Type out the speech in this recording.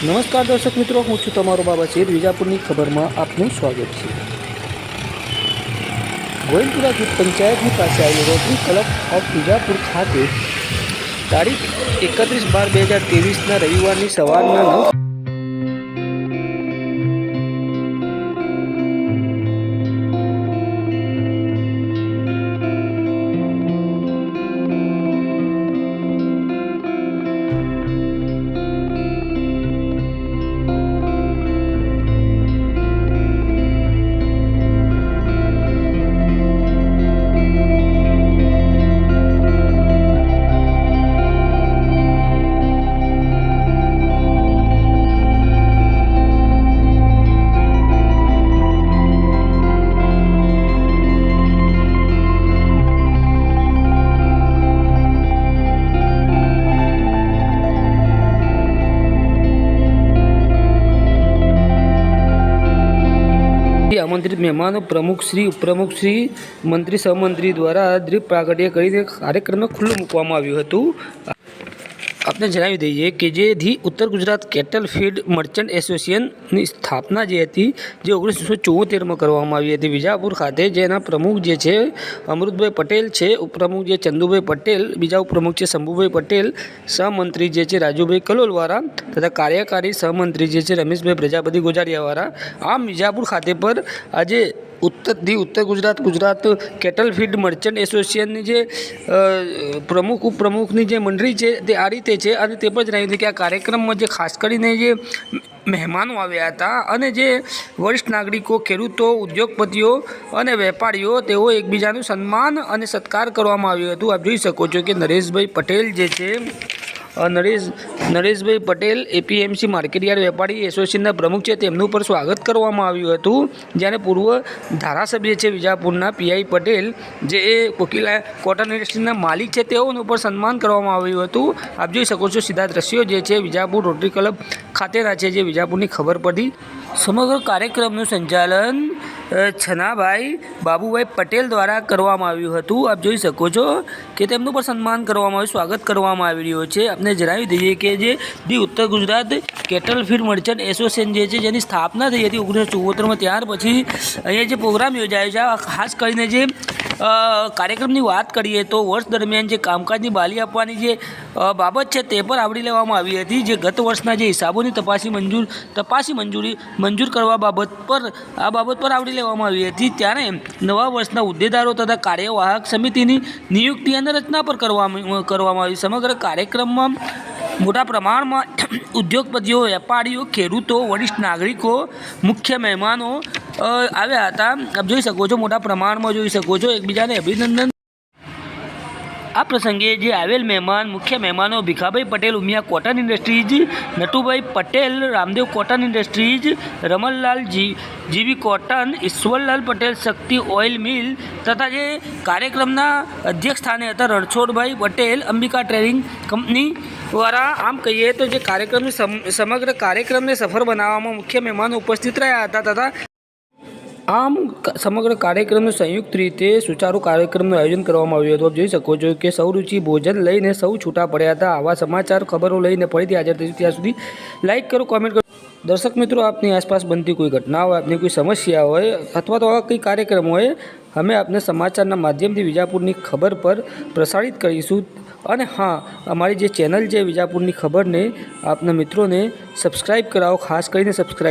નમસ્કાર દર્શક મિત્રો, હું છું તમારો બાબા છે વિજાપુરની ખબરમાં આપનું સ્વાગત છે. ગોવિંદપુરા જૂથ પંચાયતની પાસે આવેલી રોટરી ક્લબ ઓફ વિજાપુર ખાતે તારીખ એકત્રીસ બાર બે હજાર ત્રેવીસના રવિવારની સવારના નવ આમંત્રિત મહેમાનો, પ્રમુખ શ્રી, ઉપપ્રમુખ શ્રી, મંત્રી સહમંત્રી દ્વારા દ્રીપ પ્રાગટ્ય કરીને કાર્યક્રમને ખુલ્લું મૂકવામાં આવ્યું હતું. આપને જણાવી દઈએ કે જેથી Uttar Gujarat cattle feed merchant એસોસિએશનની સ્થાપના જે હતી, જે ઓગણીસો ચોતેરમાં કરવામાં આવી હતી વિજાપુર ખાતે, જેના પ્રમુખ જે છે અમૃતભાઈ પટેલ છે, ઉપપ્રમુખ જે ચંદુભાઈ પટેલ, બીજા ઉપપ્રમુખ છે શંભુભાઈ પટેલ, સહમંત્રી જે છે રાજુભાઈ કલોલવાળા તથા કાર્યકારી સહમંત્રી જે છે રમેશભાઈ પ્રજાપતિ ગોજારિયાવાળા. આમ વિજાપુર ખાતે પર આજે Uttar the Uttar Gujarat Gujarat cattle feed merchant એસોસિએશનની જે પ્રમુખ, ઉપપ્રમુખની જે મંડળી છે તે આ રીતે છે અને તે પણ જણાવ્યું હતું કે આ કાર્યક્રમમાં જે ખાસ કરીને જે મહેમાનો આવ્યા હતા અને જે વરિષ્ઠ નાગરિકો, ખેડૂતો, ઉદ્યોગપતિઓ અને વેપારીઓ તેઓ એકબીજાનું સન્માન અને સત્કાર કરવામાં આવ્યું હતું. આપ જોઈ શકો છો કે નરેશભાઈ પટેલ જે છે Naresh, Nareshbhai Patel, APMC market yard વેપારી એસોસિએશનના પ્રમુખ છે. તેમનું પર સ્વાગત કરવામાં આવ્યું હતું. જ્યારે પૂર્વ ધારાસભ્ય છે વિજાપુરના પીઆઈ પટેલ, જે એ કોકિલા કોટન ઇન્ડસ્ટ્રીના માલિક છે, તેઓનું પણ સન્માન કરવામાં આવ્યું હતું. આપ જોઈ શકો છો સીધા દ્રશ્યો જે છે વિજાપુર રોટરી ક્લબ ખાતેના છે, જે વિજાપુરની ખબર પડી. સમગ્ર કાર્યક્રમનું સંચાલન છનાભાઈ બાબુભાઈ પટેલ દ્વારા કરવામાં આવ્યું હતું. આપ જોઈ શકો છો કે તેમનું પણ સન્માન કરવામાં આવ્યું, સ્વાગત કરવામાં આવી રહ્યું છે. આપને જણાવી દઈએ કે જે the Uttar Gujarat cattle feed merchant association જે છે, જેની સ્થાપના થઈ હતી ઓગણીસો ચુમ્મોતેરમાં ત્યાર પછી અહીંયા જે પ્રોગ્રામ યોજાયો છે ખાસ કરીને જે કાર્યક્રમની વાત કરીએ તો વર્ષ દરમિયાન જે કામકાજની બાલી આપવાની જે બાબત છે તે પણ આવરી લેવામાં આવી હતી. જે ગત વર્ષના જે હિસાબોની તપાસી મંજૂર, તપાસી મંજૂરી મંજૂર કરવા બાબત પર, આ બાબત પર આવરી લેવામાં આવી હતી. ત્યારે નવા વર્ષના હોદ્દેદારો તથા કાર્યવાહક સમિતિની નિયુક્તિ અને રચના પર કરવામાં કરવામાં આવી. સમગ્ર કાર્યક્રમમાં મોટા પ્રમાણમાં ઉદ્યોગપતિઓ, વેપારીઓ, ખેડૂતો, વરિષ્ઠ નાગરિકો, મુખ્ય મહેમાનો આવ્યા હતા. આપ જોઈ શકો છો, મોટા પ્રમાણમાં જોઈ શકો છો, એકબીજાને અભિનંદન. આ પ્રસંગે જે આવેલ મહેમાન, મુખ્ય મહેમાનો Bhikhabhai Patel, Umiya cotton industries, Natubhai Patel, Ramdev cotton industries Ramanlal ji GV cotton, Ishwarlal Patel, Shakti oil mill તથા જે કાર્યક્રમના અધ્યક્ષ સ્થાને હતા, રણછોડભાઈ પટેલ, અંબિકા ટ્રેડિંગ કંપની દ્વારા. આમ કહીએ તો જે કાર્યક્રમ સમ- સમગ્ર કાર્યક્રમને સફળ બનાવવામાં મુખ્ય મહેમાનો ઉપસ્થિત રહ્યા હતા તથા આમ સમગ્ર કાર્યક્રમનું સંયુક્ત રીતે સુચારુ કાર્યક્રમનું આયોજન કરવામાં આવ્યું હતું. આપ જોઈ શકો છો કે સૌ રુચિ ભોજન લઈને સૌ છૂટા પડ્યા હતા. આવા સમાચાર ખબરો લઈને ફરીથી હાજર થઈશું ત્યાં સુધી લાઇક કરો, કોમેન્ટ કરો. દર્શક મિત્રો, આપની આસપાસ બનતી કોઈ ઘટના હોય આપની કોઈ સમસ્યા હોય અથવા તો આવા કંઈ કાર્યક્રમ હોય, અમે આપને સમાચારના માધ્યમથી વિજાપુરની ખબર પર પ્રસારિત કરીશું. અને હા, અમારી જે ચેનલ છે વિજાપુરની ખબરને આપના મિત્રોને સબસ્ક્રાઈબ કરાવો, ખાસ કરીને સબસ્ક્રાઈબ